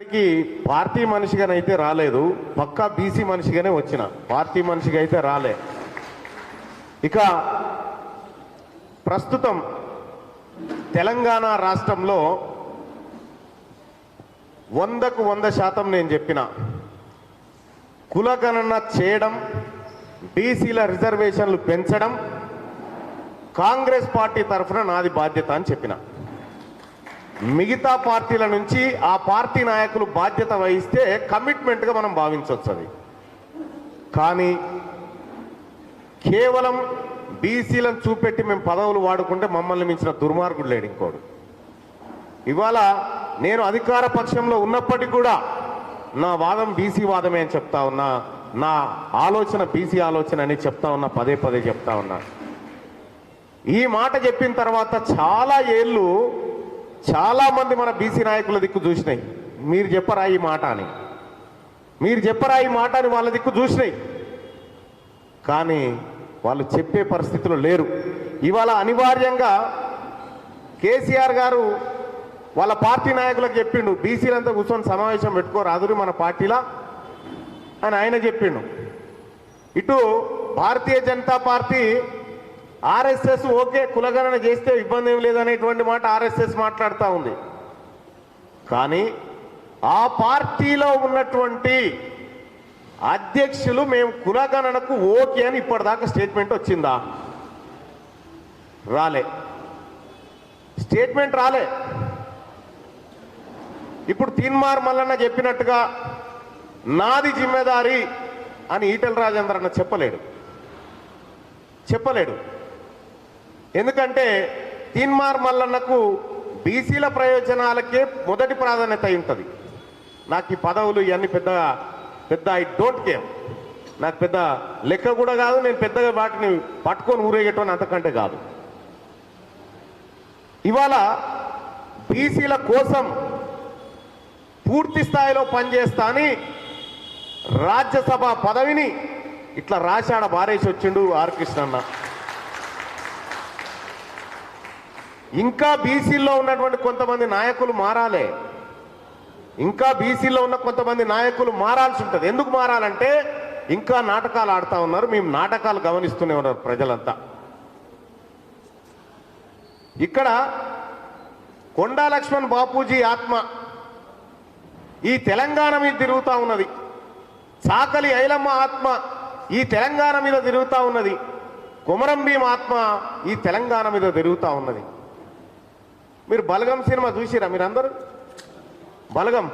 కి పార్టీ మనిషిగానైతే రాలేదు పక్కా బీసీ మనిషిగానే వచ్చిన. పార్టీ మనిషిగా అయితే రాలే. ఇక ప్రస్తుతం తెలంగాణ రాష్ట్రంలో వందకు వంద శాతం నేను చెప్పిన. కులగణన చేయడం బీసీల రిజర్వేషన్లు పెంచడం కాంగ్రెస్ పార్టీ తరఫున నాది బాధ్యత అని చెప్పిన. మిగతా పార్టీల నుంచి ఆ పార్టీ నాయకులు బాధ్యత వహిస్తే కమిట్మెంట్గా మనం భావించవచ్చు అది. కానీ కేవలం బీసీలను చూపెట్టి మేము పదవులు వాడుకుంటే మమ్మల్ని మించిన దుర్మార్గుడు లేడు ఇంకోడు. ఇవాళ నేను అధికార పక్షంలో ఉన్నప్పటికీ కూడా నా వాదం బీసీ వాదమే అని చెప్తా ఉన్నా నా ఆలోచన బీసీ ఆలోచన అని చెప్తా ఉన్నా పదే పదే చెప్తా ఉన్నా. ఈ మాట చెప్పిన తర్వాత చాలా ఏళ్ళు చాలా మంది మన బీసీ నాయకుల దిక్కు చూసినాయి. మీరు చెప్పరా ఈ మాట అని. మీరు చెప్పరా ఈ మాట అని వాళ్ళ దిక్కు చూసినాయి. కానీ వాళ్ళు చెప్పే పరిస్థితులు లేరు. ఇవాళ అనివార్యంగా కేసీఆర్ గారు వాళ్ళ పార్టీ నాయకులకు చెప్పిండు బీసీలంతా కూర్చొని సమావేశం పెట్టుకోరాదురు మన పార్టీలా అని ఆయన చెప్పిండు. ఇటు Bharatiya Janata party RSS okay కులగణన చేస్తే ఇబ్బంది ఏం లేదనేటువంటి మాట ఆర్ఎస్ఎస్ మాట్లాడుతూ ఉంది. కానీ ఆ పార్టీలో ఉన్నటువంటి అధ్యక్షులు మేము కులగణనకు ఓకే అని ఇప్పటిదాకా స్టేట్మెంట్ వచ్చిందా? రాలే. స్టేట్మెంట్ రాలే. ఇప్పుడు తీన్మార్ మల్లన్న చెప్పినట్టుగా నాది జిమ్మెదారి అని ఈటల రాజేంద్ర అన్న చెప్పలేడు. చెప్పలేడు. ఎందుకంటే తీన్మార్ మల్లన్నకు బీసీల ప్రయోజనాలకే మొదటి ప్రాధాన్యత ఉంటుంది. నాకు ఈ పదవులు ఇవన్నీ పెద్ద పెద్ద ఐ డోంట్ కేర్. నాకు పెద్ద లెక్క కూడా కాదు నేను పెద్దగా వాటిని పట్టుకొని ఊరేగేటోని అంతకంటే కాదు. ఇవాళ బీసీల కోసం పూర్తి స్థాయిలో పనిచేస్తా అని రాజ్యసభ పదవిని ఇట్లా రాశాడ బారేసి వచ్చిండు ఆర్ కృష్ణన్న. ఇంకా బీసీల్లో ఉన్నటువంటి కొంతమంది నాయకులు మారాలే. ఇంకా బీసీలో ఉన్న కొంతమంది నాయకులు మారాల్సి ఉంటుంది. ఎందుకు మారాలంటే ఇంకా నాటకాలు ఆడుతూ ఉన్నారు. మేము నాటకాలు గమనిస్తూనే ఉన్నారు ప్రజలంతా. ఇక్కడ కొండా లక్ష్మణ్ బాపూజీ ఆత్మ ఈ తెలంగాణ మీద తిరుగుతూ ఉన్నది. చాకలి ఐలమ్మ ఆత్మ ఈ తెలంగాణ మీద తిరుగుతూ ఉన్నది. కుమరం భీం ఆత్మ ఈ తెలంగాణ మీద తిరుగుతూ ఉన్నది. మీరు బలగం సినిమా చూసిరా మీరందరూ? బలగం?